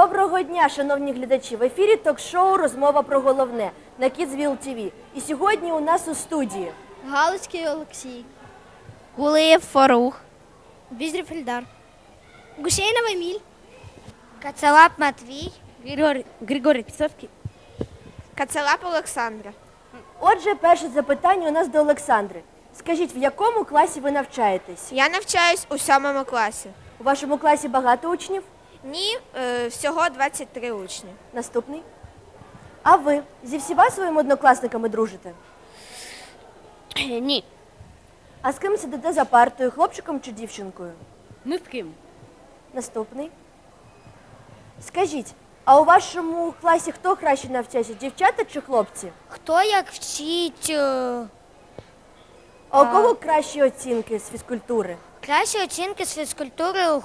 Доброго дня, шановні глядачі! В ефірі ток-шоу Розмова про головне на Kidsville TV. І сьогодні у нас у студії Галицький Олексій, Гулиєв Фарух. Бізрів Ільдар, Гусейнов Еміль, Кацалап Матвій. Григорій, Григорій Пісовський. Кацалап Олександра. Отже, перше запитання у нас до Олександри. Скажіть, в якому класі ви навчаєтесь? Я навчаюсь у сьомому класі. У вашому класі багато учнів? Ні, е, всього 23 учні. Наступний. А ви зі всіма своїми однокласниками дружите? Ні. А з ким сидите за партою, хлопчиком чи дівчинкою? Ми з ким? Наступний. Скажіть, а у вашому класі хто краще навчається, дівчата чи хлопці? хто як вчить е, А у кого кращі оцінки з фізкультури? кращі оцінки з фізкультури у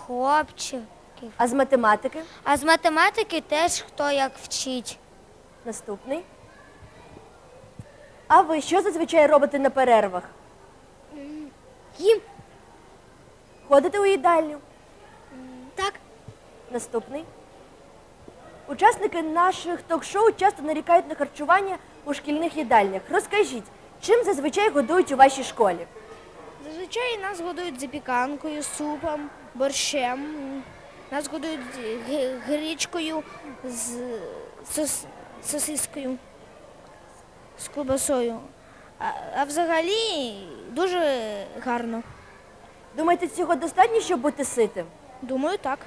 хлопчиків. А з математики? А з математики теж хто як вчить. Наступний. А ви що зазвичай робите на перервах? Їм Ходите у їдальню? так. Наступний. Учасники наших ток-шоу часто нарікають на харчування у шкільних їдальнях. Розкажіть, чим зазвичай годують у вашій школі? Зазвичай нас годують запіканкою, супом, борщем. Нас годують гречкою з сос, сосискою, з колбасою. А, а взагалі дуже гарно. Думаєте, цього достатньо, щоб бути ситим? Думаю, так.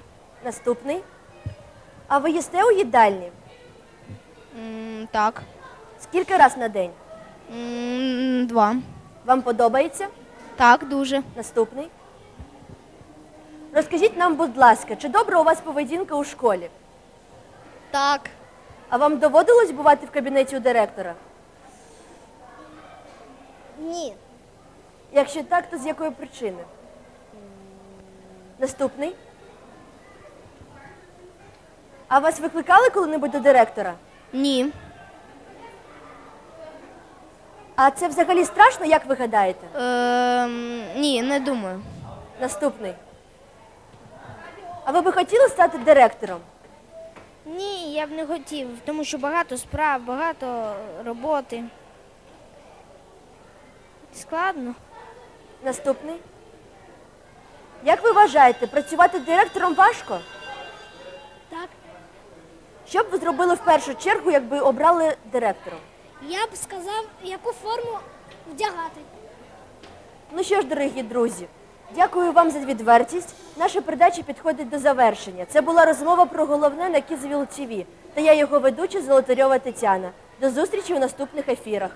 Наступний. А ви їсте у їдальні? так. Скільки раз на день? два. Вам подобається? Так, дуже. Наступний. Розкажіть нам, будь ласка, чи добра у вас поведінка у школі? Так. А вам доводилось бувати в кабінеті у директора? Ні. Якщо так, то з якої причини? Наступний. А вас викликали коли-небудь до директора? Ні. А це взагалі страшно, як ви гадаєте? Ем, ні, не думаю. Наступний. А ви би хотіли стати директором? Ні, я б не хотів, тому що багато справ, багато роботи. Складно. Наступний. Як ви вважаєте, працювати директором важко? Так. Що б ви зробили в першу чергу, якби обрали директором? Я б сказав, яку форму вдягати. Ну що ж, дорогі друзі, дякую вам за відвертість. Наша передача підходить до завершення. Це була розмова про головне на Кізвіл ТВ. Та я його ведуча Золотарьова Тетяна. До зустрічі у наступних ефірах.